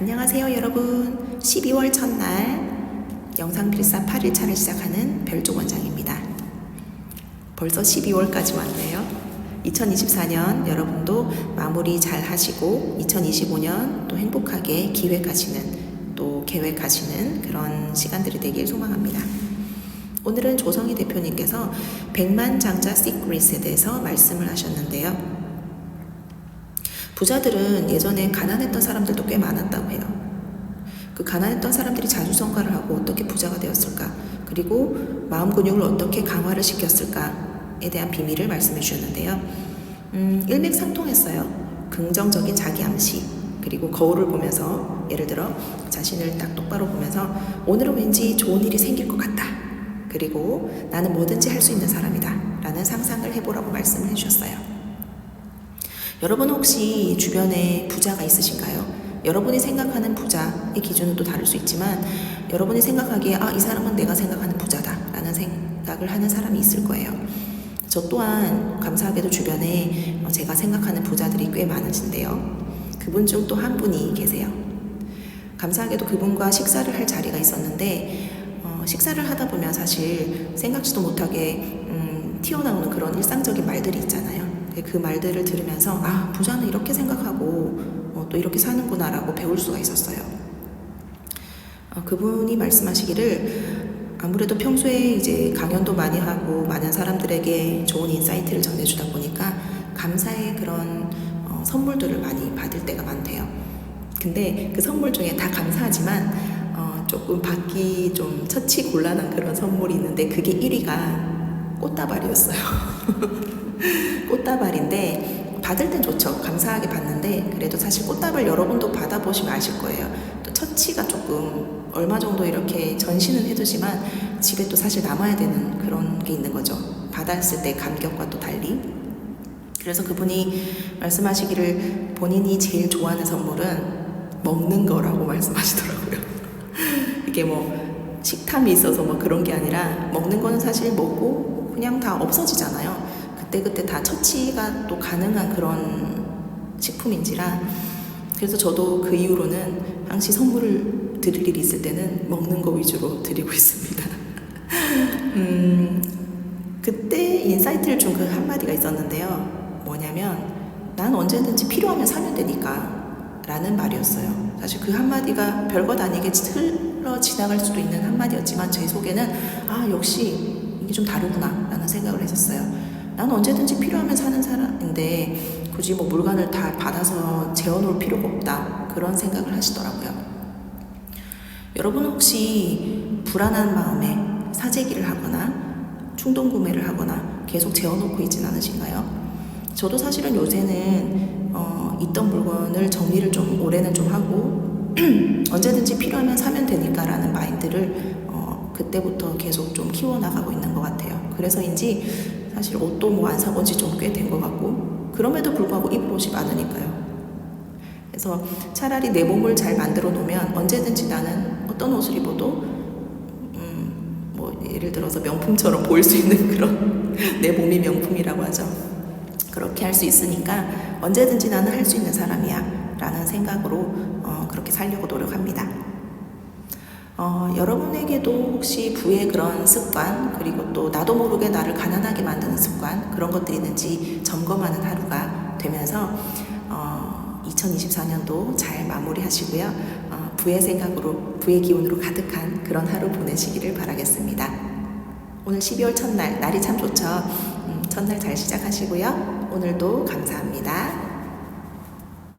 안녕하세요 여러분. 12월 첫날 영상 필사 8일차를 시작하는 별조 원장입니다. 벌써 12월까지 왔네요. 2024년 여러분도 마무리 잘 하시고 2025년 또 행복하게 기획하시는 또 계획하시는 그런 시간들이 되길 소망합니다. 오늘은 조성희 대표님께서 백만 장자 시크릿에 대해서 말씀을 하셨는데요 부자들은 예전에 가난했던 사람들도 꽤 많았다고 해요. 그 가난했던 사람들이 자주성가를 하고 어떻게 부자가 되었을까? 그리고 마음 근육을 어떻게 강화를 시켰을까에 대한 비밀을 말씀해 주셨는데요. 음, 일맥상통했어요. 긍정적인 자기 암시, 그리고 거울을 보면서 예를 들어 자신을 딱 똑바로 보면서 오늘은 왠지 좋은 일이 생길 것 같다. 그리고 나는 뭐든지 할 수 있는 사람이다. 라는 상상을 해보라고 말씀을 해주셨어요. 여러분 혹시 주변에 부자가 있으신가요? 여러분이 생각하는 부자의 기준은 또 다를 수 있지만 여러분이 생각하기에 아, 이 사람은 내가 생각하는 부자다 라는 생각을 하는 사람이 있을 거예요. 저 또한 감사하게도 주변에 어, 제가 생각하는 부자들이 꽤 많으신데요. 그분 중 또 한 분이 계세요. 감사하게도 그분과 식사를 할 자리가 있었는데 어, 식사를 하다 보면 사실 생각지도 못하게 음, 튀어나오는 그런 일상적인 말들이 있잖아요. 그 말들을 들으면서 아 부자는 이렇게 생각하고 어, 또 이렇게 사는구나라고 배울 수가 있었어요. 어, 그분이 말씀하시기를 아무래도 평소에 이제 강연도 많이 하고 많은 사람들에게 좋은 인사이트를 전해주다 보니까 감사의 그런 어, 선물들을 많이 받을 때가 많대요. 근데 그 선물 중에 다 감사하지만 어, 조금 받기 좀 처치 곤란한 그런 선물이 있는데 그게 1위가 꽃다발이었어요. 꽃다발인데 받을 땐 좋죠. 감사하게 받는데 그래도 사실 꽃다발 여러분도 받아보시면 아실 거예요. 또 처치가 조금 얼마 정도 이렇게 전시는 해두지만 집에 또 사실 남아야 되는 그런 게 있는 거죠. 받았을 때 감격과 또 달리. 그래서 그분이 말씀하시기를 본인이 제일 좋아하는 선물은 먹는 거라고 말씀하시더라고요. 이게 뭐 식탐이 있어서 뭐 그런 게 아니라 먹는 거는 사실 먹고 그냥 다 없어지잖아요. 그때그때 다 처치가 또 가능한 그런 식품인지라 그래서 저도 그 이후로는 항시 선물을 드릴 일이 있을 때는 먹는 거 위주로 드리고 있습니다. 음, 그때 인사이트를 준 그 한마디가 있었는데요. 뭐냐면, 난 언제든지 필요하면 사면 되니까. 라는 말이었어요. 사실 그 한마디가 별것 아니게 흘러 지나갈 수도 있는 한마디였지만, 제 속에는, 아, 역시 이게 좀 다르구나. 라는 생각을 했었어요. 난 언제든지 필요하면 사는 사람인데 굳이 뭐 물건을 다 받아서 재워놓을 필요가 없다 그런 생각을 하시더라고요. 여러분 혹시 불안한 마음에 사재기를 하거나 충동 구매를 하거나 계속 재워놓고 있진 않으신가요? 저도 사실은 요새는 어, 있던 물건을 정리를 좀 올해는 좀 하고 언제든지 필요하면 사면 되니까라는 마인드를 어, 그때부터 계속 좀 키워나가고 있는 것 같아요. 그래서인지 사실 옷도 뭐 안 사본 지좀 꽤 된 것 같고 그럼에도 불구하고 입을 옷이 많으니까요. 그래서 차라리 내 몸을 잘 만들어 놓으면 언제든지 나는 어떤 옷을 입어도 음, 뭐 예를 들어서 명품처럼 보일 수 있는 그런 내 몸이 명품이라고 하죠. 그렇게 할 수 있으니까 언제든지 나는 할 수 있는 사람이야 라는 생각으로 어, 그렇게 살려고 노력합니다. 어, 여러분에게도 혹시 부의 그런 습관, 그리고 또 나도 모르게 나를 가난하게 만드는 습관, 그런 것들이 있는지 점검하는 하루가 되면서 어, 2024년도 잘 마무리하시고요. 어, 부의 생각으로, 부의 기운으로 가득한 그런 하루 보내시기를 바라겠습니다. 오늘 12월 첫날, 날이 참 좋죠. 음, 첫날 잘 시작하시고요. 오늘도 감사합니다.